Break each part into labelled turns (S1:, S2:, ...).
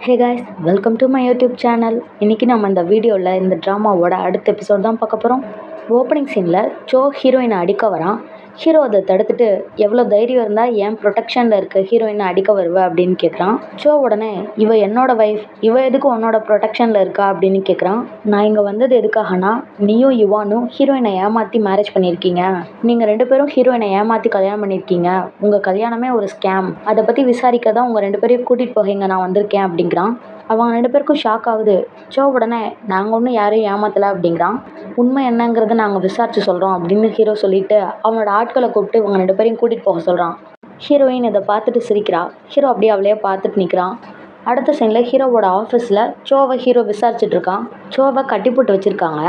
S1: Hey guys welcome to my YouTube channel இன்றைக்கி நம்ம இந்த வீடியோவில் இந்த ட்ராமாவோட அடுத்த எபிசோட் தான் பார்க்க போகிறோம் ஓப்பனிங் சீனில் சோ ஹீரோயினை அடிக்க வரான். ஹீரோ அதை தடுத்துட்டு எவ்வளோ தைரியம் இருந்தால் ஏன் ப்ரொடெக்ஷனில் இருக்க ஹீரோயினை அடிக்க வருவ? அப்படின்னு கேட்குறான் சோ உடனே இவ என்னோட வைஃப் இவ எதுக்கு உன்னோட ப்ரொடெக்ஷனில் இருக்கா? அப்படின்னு கேட்குறான் நான் இங்கே வந்தது எதுக்காகனா நீயும் யுவானும் ஹீரோயினை ஏமாற்றி மேரேஜ் பண்ணியிருக்கீங்க நீங்கள் ரெண்டு பேரும் ஹீரோயினை ஏமாற்றி கல்யாணம் பண்ணியிருக்கீங்க உங்கள் கல்யாணமே ஒரு ஸ்கேம் அதை பற்றி விசாரிக்க தான் உங்கள் ரெண்டு பேரையும் கூட்டிகிட்டு போக இங்கே நான் வந்திருக்கேன் அப்படிங்கிறான். அவங்க ரெண்டு பேருக்கும் ஷாக் ஆகுது. சோ உடனே நாங்கள் ஒன்றும் யாரையும் ஏமாத்தலை அப்படிங்கிறான். உண்மை என்னங்கிறத நாங்கள் விசாரித்து சொல்கிறோம் அப்படின்னு ஹீரோ சொல்லிட்டு அவனோட ஆட்களை கூப்பிட்டு இவங்க ரெண்டு பேரையும் கூட்டிகிட்டு போக சொல்கிறான் ஹீரோயின் இதை பார்த்துட்டு சிரிக்கிறா. ஹீரோ அப்படியே அவளையே பார்த்துட்டு நிற்கிறான் அடுத்த சைனில் ஹீரோவோட ஆஃபீஸில் சோவை ஹீரோ விசாரிச்சுட்டு இருக்கான். சோவை கட்டி போட்டு வச்சுருக்காங்க.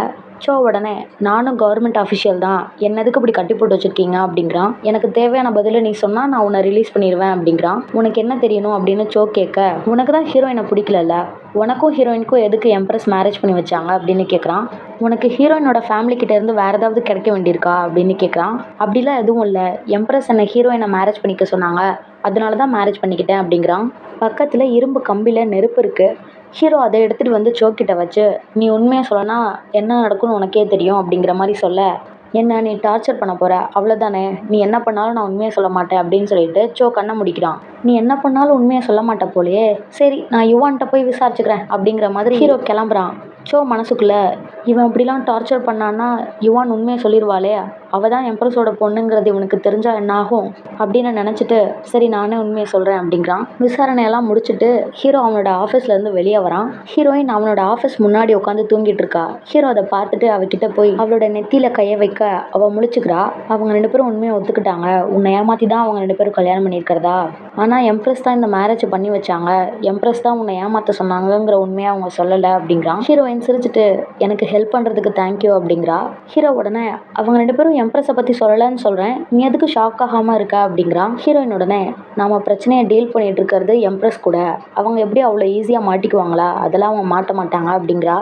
S1: ஸோ உடனே நானும் கவர்மெண்ட் அஃபிஷியல் தான். என்ன எதுக்கு இப்படி கட்டி போட்டு வச்சுருக்கீங்க? அப்படிங்கிறான். எனக்கு தேவையான பதிலை நீ சொன்னால் நான் உன்னை ரிலீஸ் பண்ணிடுவேன் அப்படிங்கிறான். உனக்கு என்ன தெரியணும்? அப்படின்னு சோ கேட்க உனக்கு தான் ஹீரோயினை பிடிக்கலல்ல? உனக்கும் ஹீரோயினுக்கும் எதுக்கு எம்ப்ரஸ் மேரேஜ் பண்ணி வச்சாங்க? அப்படின்னு கேட்குறான். உனக்கு ஹீரோயினோட ஃபேமிலி கிட்ட இருந்து வேறு ஏதாவது கிடைக்க வேண்டியிருக்கா? அப்படின்னு கேட்குறான். அப்படிலாம் எதுவும் இல்லை. எம்ப்ரஸ் என்னை ஹீரோயினை மேரேஜ் பண்ணிக்க சொன்னாங்க. அதனால தான் மேரேஜ் பண்ணிக்கிட்டேன். அப்படிங்கிறான். பக்கத்தில் இரும்பு கம்பியில் நெருப்பு இருக்குது ஹீரோ அதை எடுத்துகிட்டு வந்து சோக்கிட்ட வச்சு நீ உண்மையை சொல்லனா என்ன நடக்கும்னு உனக்கே தெரியும் அப்படிங்கிற மாதிரி சொல்ல என்ன நீ டார்ச்சர் பண்ண போகிற அவ்வளோதானே நீ என்ன பண்ணாலும் நான் உண்மையை சொல்ல மாட்டேன் அப்படின்னு சொல்லிட்டு சோ கண்ணை முடிக்கிறான். நீ என்ன பண்ணாலும் உண்மையை சொல்ல மாட்ட போலயே. சரி நான் யுவான்கிட்ட போய் விசாரிச்சுக்கிறேன் அப்படிங்கிற மாதிரி ஹீரோ கிளம்புறான். சோ மனசுக்குள்ளே இவன் இப்படிலாம் டார்ச்சர் பண்ணான்னா யுவான் உண்மையை சொல்லிடுவாளே அவள் தான் எம்ப்ரஸோட பொண்ணுங்கிறது இவனுக்கு தெரிஞ்சால் என்ன ஆகும் அப்படின்னு நினச்சிட்டு சரி நானே உண்மையை சொல்கிறேன் அப்படிங்கிறான். விசாரணையெல்லாம் முடிச்சுட்டு ஹீரோ அவனோட ஆஃபீஸ்லேருந்து வெளியே வரான். ஹீரோயின் அவனோட ஆஃபீஸ் முன்னாடி உட்காந்து தூங்கிட்டு இருக்கா. ஹீரோ அதை பார்த்துட்டு அவகிட்ட போய் அவளோட நெத்தியில் கையை வைக்க அவள் முழிச்சுக்கிறா. அவங்க ரெண்டு பேரும் உண்மையை ஒத்துக்கிட்டாங்க. உன்னை ஏமாற்றி தான் அவங்க ரெண்டு பேரும் கல்யாணம் பண்ணியிருக்கிறதா? ஆனால் எம்ப்ரஸ் தான் இந்த மேரேஜ் பண்ணி வச்சாங்க. எம்ப்ரஸ் தான் உன்னை ஏமாற்ற சொன்னாங்கங்கிற உண்மையை அவங்க சொல்லலை அப்படிங்கிறான். ஹீரோயின் சிரிச்சிட்டு எனக்கு ஹெல்ப் பண்ணுறதுக்கு தேங்க்யூ அப்படிங்கிறா. ஹீரோ உடனே அவங்க ரெண்டு பேரும் எம்ப்ரஸை பற்றி சொல்லலைன்னு சொல்கிறேன் நீ எதுக்கு ஷாக் ஆகாமல் இருக்க அப்படிங்கிறான். ஹீரோயின் உடனே நாம பிரச்சனையை டீல் பண்ணிகிட்டு இருக்கிறது எம்ப்ரஸ் கூட. அவங்க எப்படி அவ்வளோ ஈஸியாக மாட்டிக்குவாங்களா? அதெல்லாம் அவங்க மாட்ட மாட்டாங்க அப்படிங்கிறா.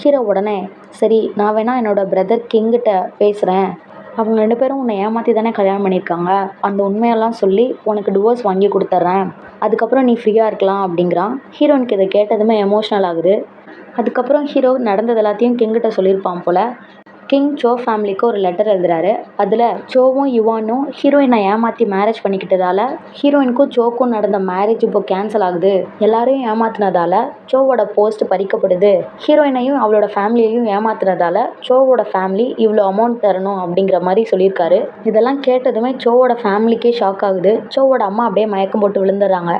S1: ஹீரோ உடனே சரி நான் வேணா என்னோட பிரதர் கிங்கிட்ட பேசுகிறேன் அவங்க ரெண்டு பேரும் உன்னை ஏமாற்றி தானே கல்யாணம் பண்ணியிருக்காங்க. அந்த உண்மையெல்லாம் சொல்லி உனக்கு டிவோர்ஸ் வாங்கி கொடுத்துட்றேன் அதுக்கப்புறம் நீ ஃப்ரீயாக இருக்கலாம் அப்படிங்கிறான். ஹீரோனுக்கு இதை கேட்டதுமே எமோஷ்னல் ஆகுது. அதுக்கப்புறம் ஹீரோ நடந்தது எல்லாத்தையும் கிங்கிட்ட சொல்லியிருப்பான் போல். கிங் சோ ஃபேமிலிக்கு ஒரு லெட்டர் எழுதுறாரு. அதில் சோவும் யுவானும் ஹீரோயினை ஏமாற்றி மேரேஜ் பண்ணிக்கிட்டதால ஹீரோயினுக்கும் சோக்கும் நடந்த மேரேஜ் இப்போ கேன்சல் ஆகுது. எல்லாரையும் ஏமாத்தினதால சோவோட போஸ்ட் பறிக்கப்படுது. ஹீரோயினையும் அவளோட ஃபேமிலியையும் ஏமாத்தினதால சோவோட ஃபேமிலி இவ்வளோ அமௌண்ட் தரணும் அப்படிங்கிற மாதிரி சொல்லியிருக்காரு. இதெல்லாம் கேட்டதுமே சோவோட ஃபேமிலிக்கே ஷாக் ஆகுது. சோவோட அம்மா அப்படியே மயக்கம் போட்டு விழுந்துடுறாங்க.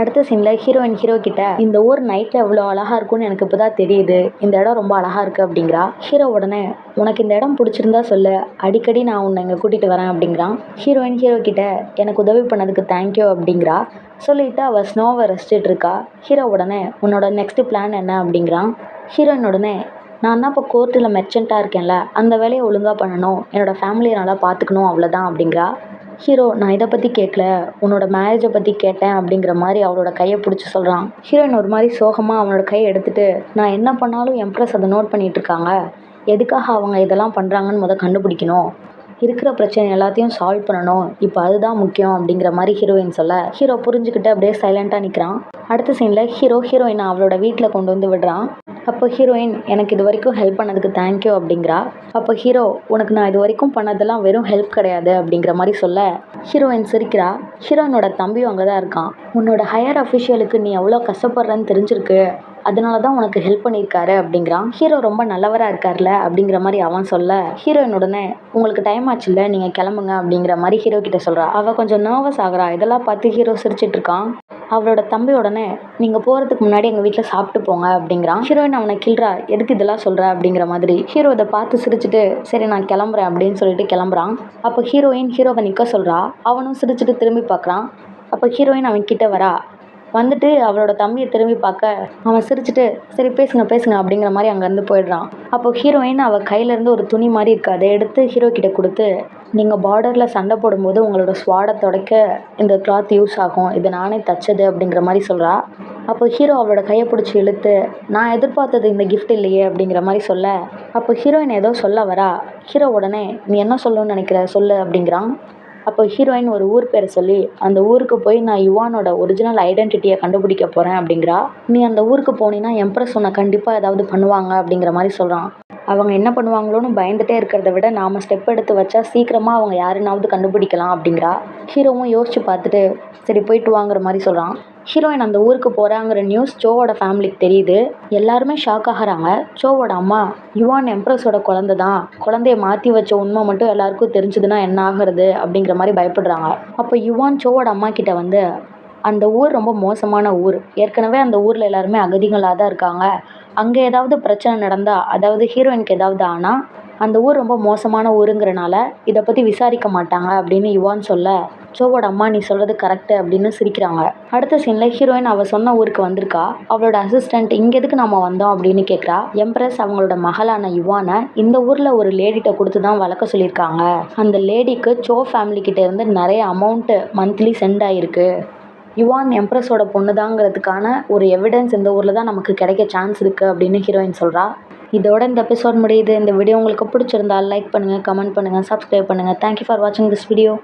S1: அடுத்த சீனில் ஹீரோயின் ஹீரோ கிட்ட இந்த ஊர் நைட்டில் எவ்வளோ அழகாக இருக்கும்னு எனக்கு இப்போ தான் தெரியுது. இந்த இடம் ரொம்ப அழகாக இருக்குது அப்படிங்கிறா. ஹீரோ உடனே உனக்கு இந்த இடம் பிடிச்சிருந்தா சொல்லு. அடிக்கடி நான் உன்னை இங்கே கூட்டிகிட்டு வரேன் அப்படிங்கிறான். ஹீரோயின் ஹீரோ கிட்ட எனக்கு உதவி பண்ணதுக்கு தேங்க்யூ அப்படிங்கிறா. சொல்லிட்டு அவள் ஸ்னோவை ரசிச்சிட்டு இருக்கா. ஹீரோ உடனே உன்னோட நெக்ஸ்ட் பிளான் என்ன? அப்படிங்கிறான். ஹீரோயின் உடனே நான் தான் இப்போ கோர்ட்டில் மெர்ச்சண்ட்டாக இருக்கேன்ல. அந்த வேலையை ஒழுங்காக பண்ணணும். என்னோடய ஃபேமிலியை நல்லா பார்த்துக்கணும் அவ்வளோதான் அப்படிங்கிறா. ஹீரோ நான் இதை பற்றி கேட்கல உன்னோட மேரேஜை பற்றி கேட்டேன் அப்படிங்கிற மாதிரி அவளோட கையை பிடிச்சி சொல்கிறான் ஹீரோயின் ஒரு மாதிரி சோகமாக அவனோட கையை எடுத்துட்டு நான் என்ன பண்ணாலும் எம்ப்ரஸ் அதை நோட் பண்ணிகிட்டு இருக்காங்க. எதுக்காக அவங்க இதெல்லாம் பண்ணுறாங்கன்னு முத கண்டுபிடிக்கணும். இருக்கிற பிரச்சனை எல்லாத்தையும் சால்வ் பண்ணணும். இப்போ அதுதான் முக்கியம் அப்படிங்கிற மாதிரி ஹீரோயின் சொல்ல ஹீரோ புரிஞ்சுக்கிட்டு அப்படியே சைலண்ட்டாக நிற்கிறான் அடுத்த சீனில் ஹீரோ ஹீரோயினை அவளோட வீட்டில் கொண்டு வந்து விடுறான். அப்போ ஹீரோயின் எனக்கு இது வரைக்கும் ஹெல்ப் பண்ணதுக்கு தேங்க்யூ அப்படிங்கிறா. அப்போ ஹீரோ உனக்கு நான் இது வரைக்கும் பண்ணதெல்லாம் வெறும் ஹெல்ப் கிடையாது அப்படிங்கிற மாதிரி சொல்ல ஹீரோயின் சிரிக்கிறா. ஹீரோயினோட தம்பியும் அங்கே தான் இருக்கான். உன்னோட ஹையர் அஃபிஷியலுக்கு நீ எவ்வளோ கஷ்டப்படுறன்னு தெரிஞ்சிருக்கு. அதனால தான் உனக்கு ஹெல்ப் பண்ணியிருக்காரு அப்படிங்கிறான். ஹீரோ ரொம்ப நல்லவராக இருக்கார்ல அப்படிங்கிற மாதிரி அவன் சொல்ல ஹீரோயின் உடனே உங்களுக்கு டைம் ஆச்சு இல்லை நீங்கள் கிளம்புங்க அப்படிங்கிற மாதிரி ஹீரோ கிட்ட சொல்கிறா அவள் கொஞ்சம் நர்வஸ் ஆகுறா. இதெல்லாம் பார்த்து ஹீரோ சிரிச்சிட்டு இருக்கான். அவளோட தம்பி உடனே நீங்கள் போகிறதுக்கு முன்னாடி எங்கள் வீட்டில் சாப்பிட்டு போங்க அப்படிங்கிறான். ஹீரோயின் அவனை கில்றா எதுக்கு இதெல்லாம் சொல்கிற அப்படிங்கிற மாதிரி ஹீரோ இதை பார்த்து சிரிச்சிட்டு சரி நான் கிளம்புறேன் அப்படின்னு சொல்லிட்டு கிளம்புறான். அப்போ ஹீரோயின் ஹீரோவை நிற்க சொல்கிறா அவனும் சிரிச்சிட்டு திரும்பி பார்க்குறான். அப்போ ஹீரோயின் அவன் கிட்ட வரா வந்துட்டு அவளோட தம்பியை திரும்பி பார்க்க அவன் சிரிச்சிட்டு சரி பேசுங்க பேசுங்க அப்படிங்கிற மாதிரி அங்கேருந்து போயிடுறான். அப்போ ஹீரோயின் அவள் கையிலேருந்து ஒரு துணி மாதிரி இருக்கு. அதை எடுத்து ஹீரோ கிட்ட கொடுத்து நீங்கள் பார்டரில் சண்டை போடும்போது உங்களோட ஸ்வாடை துடைக்க இந்த கிளாத் யூஸ் ஆகும். இது நானே தச்சது அப்படிங்கிற மாதிரி சொல்கிறா அப்போ ஹீரோ அவளோட கையை பிடிச்சி இழுத்து நான் எதிர்பார்த்தது இந்த கிஃப்ட் இல்லையே அப்படிங்கிற மாதிரி சொல்ல அப்போ ஹீரோயின் ஏதோ சொல்ல வரா. ஹீரோ உடனே நீ என்ன சொல்லணும்னு நினைக்கிற? சொல்லு அப்படிங்கிறான். அப்போ ஹீரோயின் ஒரு ஊர் பேரை சொல்லி அந்த ஊருக்கு போய் நான் யுவானோட ஒரிஜினல் ஐடென்டிட்டியை கண்டுபிடிக்க போகிறேன் அப்படிங்கிறா. நீ அந்த ஊருக்கு போனீன்னா எம்ப்ரஸ் உன்னை கண்டிப்பாக ஏதாவது பண்ணுவாங்க அப்படிங்கிற மாதிரி சொல்கிறான் அவங்க என்ன பண்ணுவாங்களோன்னு பயந்துட்டே இருக்கிறத விட நாம் ஸ்டெப் எடுத்து வச்சா சீக்கிரமாக அவங்க யாருன்னாவது கண்டுபிடிக்கலாம் அப்படிங்கிறா. ஹீரோவும் யோசிச்சு பார்த்துட்டு சரி போயிட்டு வாங்குற மாதிரி சொல்கிறான் ஹீரோயின் அந்த ஊருக்கு போகிறாங்கிற நியூஸ் ஜோவோட ஃபேமிலிக்கு தெரியுது. எல்லாருமே ஷாக் ஆகுறாங்க. ஜோவோட அம்மா யுவான் எம்ப்ரஸோட குழந்தை தான் குழந்தைய மாற்றி வச்ச உண்மை மட்டும் எல்லாருக்கும் தெரிஞ்சதுன்னா என்ன ஆகிறது? அப்படிங்கிற மாதிரி பயப்படுறாங்க. அப்போ யுவான் ஜோவோட அம்மா கிட்ட வந்து அந்த ஊர் ரொம்ப மோசமான ஊர். ஏற்கனவே அந்த ஊரில் எல்லாருமே அகதிகளாக தான் இருக்காங்க. அங்கே ஏதாவது பிரச்சனை நடந்தால் அதாவது ஹீரோயினுக்கு ஏதாவது ஆனால் அந்த ஊர் ரொம்ப மோசமான ஊருங்கிறனால இதை பற்றி விசாரிக்க மாட்டாங்க அப்படின்னு யுவான் சொல்ல சோவோட அம்மா நீ சொல்கிறது கரெக்டு அப்படின்னு சிரிக்கிறாங்க. அடுத்த சீனில் ஹீரோயின் அவள் சொன்ன ஊருக்கு வந்திருக்கா? அவளோட அசிஸ்டண்ட் இங்கே எதுக்கு நம்ம வந்தோம்? அப்படின்னு கேட்குறா எம்ப்ரஸ் அவங்களோட மகளான யுவானை இந்த ஊரில் ஒரு லேடிகிட்ட கொடுத்து தான் வளர்க்க சொல்லியிருக்காங்க. அந்த லேடிக்கு சோ ஃபேமிலி கிட்ட இருந்து நிறைய அமௌண்ட்டு மந்த்லி சென்ட் ஆகிருக்கு யுவான் எம்ப்ரஸோட பொண்ணு தாங்கிறதுக்கான ஒரு எவிடன்ஸ் இந்த ஊரில் தான் நமக்கு கிடைக்க சான்ஸ் இருக்குது அப்படின்னு ஹீரோயின் சொல்கிறா இதோட இந்த எபிசோட் முடியுது. இந்த வீடியோ உங்களுக்கு பிடிச்சிருந்தா லைக் பண்ணுங்கள் கமெண்ட் பண்ணுங்கள் சப்ஸ்கிரைப் பண்ணுங்கள் தேங்க்யூ ஃபார் வாட்சிங் திஸ் வீடியோ